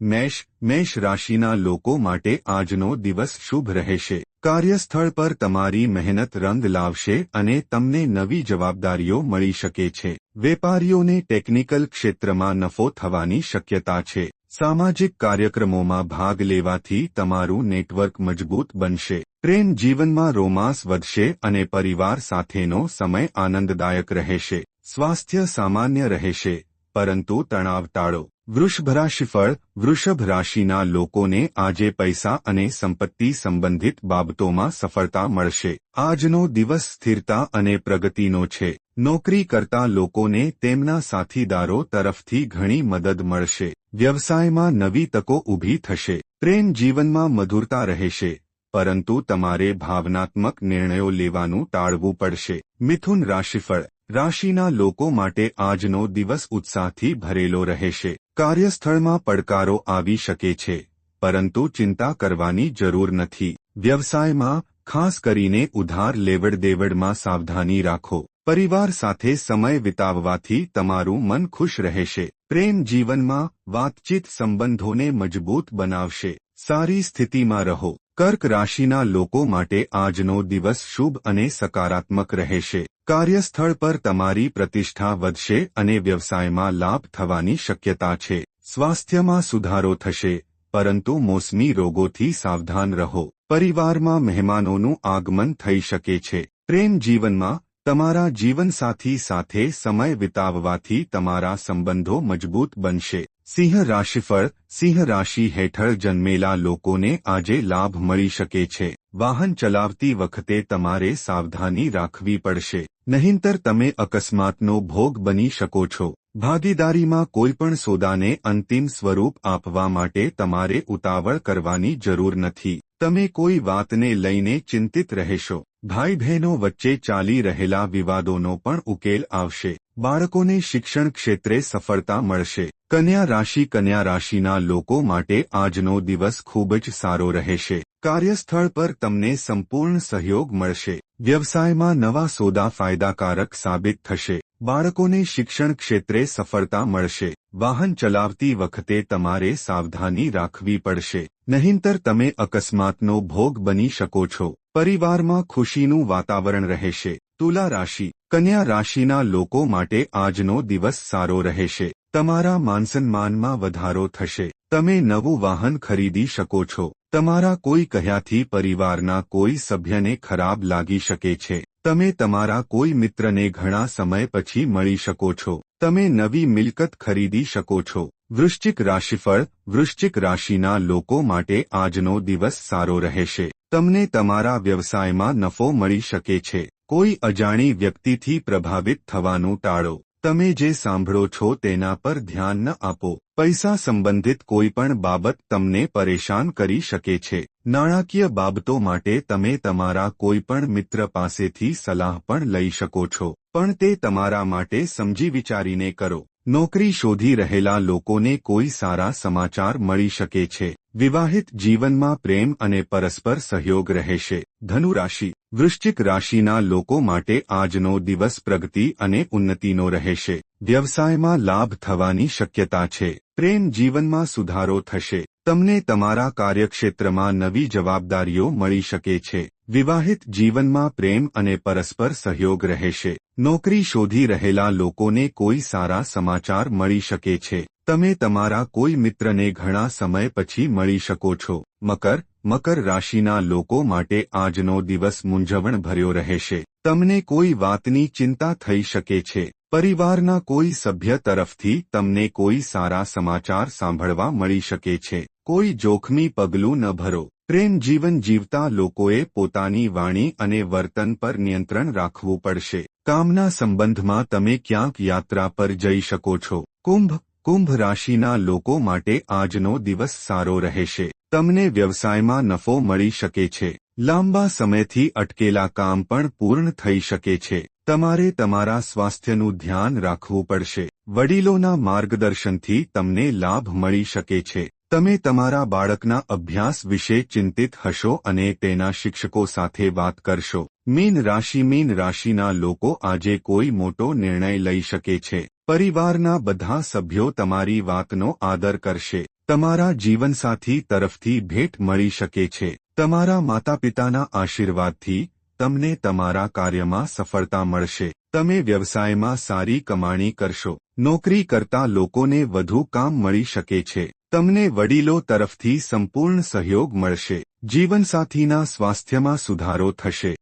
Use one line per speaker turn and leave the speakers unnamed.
મેષ મેષ રાશિના લોકો માટે આજનો દિવસ શુભ રહેશે. કાર્યસ્થળ પર તમારી મહેનત રંગ લાવશે અને તમને નવી જવાબદારીઓ મળી શકે છે. વેપારીઓને ટેકનિકલ ક્ષેત્રમાં નફો થવાની શક્યતા છે. સામાજિક કાર્યક્રમોમાં ભાગ લેવાથી તમારું નેટવર્ક મજબૂત બનશે. પ્રેમ જીવનમાં રોમાંસ વધશે અને પરિવાર સાથેનો સમય આનંદદાયક રહેશે. સ્વાસ્થ્ય સામાન્ય રહેશે, પરંતુ તણાવ ટાળો. વૃષભ રાશિફળ વૃષભ રાશિના લોકોને આજે પૈસા અને સંપત્તિ સંબંધિત બાબતોમાં સફળતા મળશે. આજનો દિવસ સ્થિરતા અને પ્રગતિનો છે. નોકરી કરતા લોકોને તેમના સાથીદારો તરફથી ઘણી મદદ મળશે. વ્યવસાયમાં નવી તકો ઊભી થશે. પ્રેમ જીવનમાં મધુરતા રહેશે. પરંતુ તમારે ભાવનાત્મક નિર્ણયો લેવાનું ટાળવું પડશે. મિથુન રાશિફળ રાશિના લોકો માટે આજનો દિવસ ઉત્સાહથી ભરેલો રહેશે. કાર્યસ્થળમાં પડકારો આવી શકે છે, પરંતુ ચિંતા કરવાની જરૂર નથી. વ્યવસાયમાં, ખાસ કરીને ઉધાર લેવડ દેવડમાં સાવધાની રાખો. પરિવાર સાથે સમય વિતાવવાથી તમારું મન ખુશ રહેશે. પ્રેમ જીવનમાં વાતચીત સંબંધોને મજબૂત બનાવશે. સારી સ્થિતિમાં રહો. કર્ક રાશિના લોકો માટે આજનો દિવસ શુભ અને સકારાત્મક રહેશે. કાર્યસ્થળ પર તમારી પ્રતિષ્ઠા વધશે અને વ્યવસાયમાં લાભ થવાની શક્યતા છે. સ્વાસ્થ્યમાં સુધારો થશે, પરંતુ મોસમી રોગોથી સાવધાન રહો. પરિવારમાં મહેમાનોનું આગમન થઈ શકે છે. પ્રેમ જીવનમાં, તમારા જીવનસાથી સાથે સમય વિતાવવાથી તમારા સંબંધો મજબૂત બનશે. સિંહ રાશિફળ સિંહ રાશિ હેઠળ જન્મેલા લોકોને આજે લાભ મળી શકે છે. વાહન ચલાવતી વખતે તમારે સાવધાની રાખવી પડશે. નહીંતર તમે અકસ્માતનો ભોગ બની શકો છો. ભાગીદારીમાં કોઈપણ સોદાને અંતિમ સ્વરૂપ આપવા માટે તમારે ઉતાવળ કરવાની જરૂર નથી. તમે કોઈ વાતને લઈને ચિંતિત રહેશો. ભાઈ બહેનો વચ્ચે ચાલી રહેલા વિવાદોનો પણ ઉકેલ આવશે. બાળકોને શિક્ષણ ક્ષેત્રે સફળતા મળશે. કન્યા રાશિ કન્યા રાશિના લોકો માટે આજનો દિવસ ખૂબ જ સારો રહેશે. કાર્યસ્થળ પર તમને સંપૂર્ણ સહયોગ મળશે. વ્યવસાયમાં નવા સોદા ફાયદાકારક સાબિત થશે. બાળકોને શિક્ષણ ક્ષેત્રે સફળતા મળશે. વાહન ચલાવતી વખતે તમારે સાવધાની રાખવી પડશે. નહીંતર તમે અકસ્માતનો ભોગ બની શકો છો. પરિવારમાં ખુશીનું વાતાવરણ રહેશે. તુલા રાશિ કન્યા રાશિના લોકો માટે આજનો દિવસ સારો રહેશે. તમારા માનસન્માનમાં વધારો થશે. તમે નવું વાહન ખરીદી શકો છો. તમારા કોઈ કહ્યાથી પરિવારના કોઈ સભ્યને ખરાબ લાગી શકે છે. તમે તમારા કોઈ મિત્રને ઘણા સમય પછી મળી શકો છો. તમે નવી મિલકત ખરીદી શકો છો. વૃશ્ચિક રાશિફળ, વૃશ્ચિક રાશિના લોકો માટે આજનો દિવસ સારો રહેશે. તમને તમારા વ્યવસાયમાં નફો મળી શકે છે. કોઈ અજાણી વ્યક્તિથી પ્રભાવિત થવાનું ટાળો. તમે જે સાંભળો છો તેના પર ધ્યાન ન આપો. પૈસા સંબંધિત કોઈ પણ બાબત તમને પરેશાન કરી શકે છે. નાણાકીય બાબતો માટે તમે તમારા કોઈ પણ મિત્ર પાસેથી સલાહ પણ લઈ શકો છો. પણ તે તમારા માટે સમજી વિચારીને કરો. નોકરી શોધી રહેલા લોકોને કોઈ સારા સમાચાર મળી શકે છે. વિવાહિત જીવનમાં પ્રેમ અને પરસ્પર સહયોગ રહેશે. ધનુ રાશિ વૃશ્ચિક રાશિના લોકો માટે આજનો દિવસ પ્રગતિ અને ઉન્નતિનો રહેશે. વ્યવસાયમાં લાભ થવાની શક્યતા છે. પ્રેમ જીવનમાં સુધારો થશે. તમને તમારા કાર્યક્ષેત્રમાં નવી જવાબદારીઓ મળી શકે છે. વિવાહિત જીવનમાં પ્રેમ અને પરસ્પર સહયોગ રહેશે. નોકરી શોધી રહેલા લોકોને કોઈ સારા સમાચાર મળી શકે છે. તમે તમારા કોઈ મિત્રને ઘણા સમય પછી મળી શકો છો. મકર મકર રાશિના લોકો માટે આજનો દિવસ મૂંઝવણ ભર્યો રહેશે. તમને કોઈ વાતની ચિંતા થઈ શકે છે. પરિવારના કોઈ સભ્ય તરફથી તમને કોઈ સારા સમાચાર સાંભળવા મળી શકે છે. કોઈ જોખમી પગલું ન ભરો. પ્રેમ જીવન જીવતા લોકોએ પોતાની વાણી અને વર્તન પર નિયંત્રણ રાખવું પડશે. કામના સંબંધમાં તમે ક્યાંક યાત્રા પર જઈ શકો છો. કુંભ કુંભ રાશિના લોકો માટે આજનો દિવસ સારો રહેશે. તમને વ્યવસાયમાં નફો મળી શકે છે. લાંબા સમયથી અટકેલા કામ પણ પૂર્ણ થઈ શકે છે. તમારે તમારા સ્વાસ્થ્યનું ધ્યાન રાખવું પડશે. વડીલોના માર્ગદર્શનથી તમને લાભ મળી શકે છે. તમે તમારા બાળકના અભ્યાસ વિશે ચિંતિત હશો અને તેના શિક્ષકો સાથે વાત કરશો. મીન રાશિ મીન રાશિના લોકો આજે કોઈ મોટો નિર્ણય લઈ શકે છે. પરિવારના બધા સભ્યો તમારી વાતનો આદર કરશે. તમારા જીવનસાથી તરફથી ભેટ મળી શકે છે. તમારા માતાપિતાના આશીર્વાદથી તમને તમારા કાર્યમાં સફળતા મળશે. તમે વ્યવસાયમાં સારી કમાણી કરશો. નોકરી કરતા લોકોને વધુ કામ મળી શકે છે. તમને વડીલો તરફથી સંપૂર્ણ સહયોગ મળશે. જીવનસાથીના સ્વાસ્થ્યમાં સુધારો થશે.